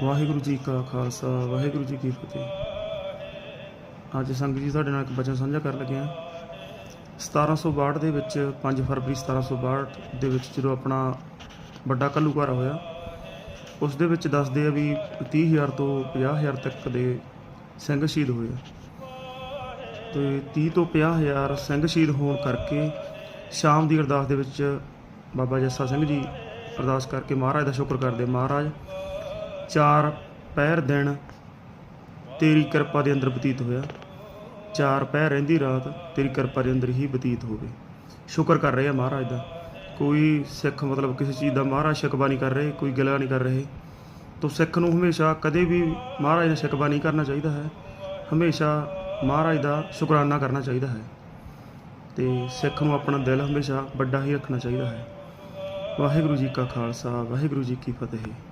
ਵਾਹਿਗੁਰੂ ਜੀ ਕਾ ਖਾਲਸਾ, ਵਾਹਿਗੁਰੂ ਜੀ ਕੀ ਫਤਿਹ। ਅੱਜ ਸੰਗਤ ਜੀ ਤੁਹਾਡੇ ਨਾਲ ਇੱਕ ਬਚਨ ਸਾਂਝਾ ਕਰਨ ਲੱਗੇ ਹਾਂ। 1762 ਦੇ ਵਿੱਚ 5 ਫਰਵਰੀ 1762 ਦੇ ਵਿੱਚ ਜਦੋਂ ਆਪਣਾ ਵੱਡਾ ਘੱਲੂਘਾਰਾ ਹੋਇਆ, ਉਸ ਦੇ ਵਿੱਚ ਦੱਸਦੇ ਆ ਵੀ 30000 ਤੋਂ 50000 ਤੱਕ ਦੇ ਸਿੰਘ ਸ਼ਹੀਦ ਹੋਏ ਆ। ਤੇ 30 ਤੋਂ 50000 ਸਿੰਘ ਸ਼ਹੀਦ ਹੋਣ ਕਰਕੇ ਸ਼ਾਮ ਦੀ ਅਰਦਾਸ ਦੇ ਵਿੱਚ ਬਾਬਾ ਜੱਸਾ ਸਿੰਘ ਜੀ ਅਰਦਾਸ ਕਰਕੇ ਮਹਾਰਾਜ ਦਾ ਸ਼ੁਕਰ ਕਰਦੇ ਮਹਾਰਾਜ ਚਾਰ ਪਹਿਰ ਦਿਨ, ਤੇਰੀ ਕਿਰਪਾ ਦੇ ਅੰਦਰ ਬਤੀਤ ਹੋਇਆ। ਚਾਰ ਪਹਿਰ ਰਹਿੰਦੀ ਰਾਤ, ਤੇਰੀ ਕਿਰਪਾ ਦੇ ਅੰਦਰ ਹੀ ਬਤੀਤ ਹੋਵੇ। ਸ਼ੁਕਰ ਕਰ ਰਹੇ ਆ ਮਹਾਰਾਜ ਦਾ। ਕੋਈ ਸਿੱਖ ਮਤਲਬ ਕਿਸੇ ਚੀਜ਼ ਦਾ ਮਹਾਰਾਜ ਸ਼ਿਕਵਾ ਨਹੀਂ ਕਰ ਰਹੇ, ਕੋਈ ਗਿਲਾ ਨਹੀਂ ਕਰ ਰਹੇ। ਤੋ ਸਿੱਖ ਨੂੰ ਹਮੇਸ਼ਾ ਕਦੇ ਵੀ ਮਹਾਰਾਜ ਦਾ ਸ਼ਿਕਵਾ ਨਹੀਂ ਕਰਨਾ ਚਾਹੀਦਾ ਹੈ। ਹਮੇਸ਼ਾ ਮਹਾਰਾਜ ਦਾ ਸ਼ੁਕਰਾਨਾ ਕਰਨਾ ਚਾਹੀਦਾ ਹੈ। ਤੇ ਸਿੱਖ ਨੂੰ ਆਪਣਾ ਦਿਲ ਹਮੇਸ਼ਾ ਵੱਡਾ ਹੀ ਰੱਖਣਾ ਚਾਹੀਦਾ ਹੈ। ਵਾਹਿਗੁਰੂ ਜੀ ਕਾ ਖਾਲਸਾ, ਵਾਹਿਗੁਰੂ ਜੀ ਕੀ ਫਤਿਹ।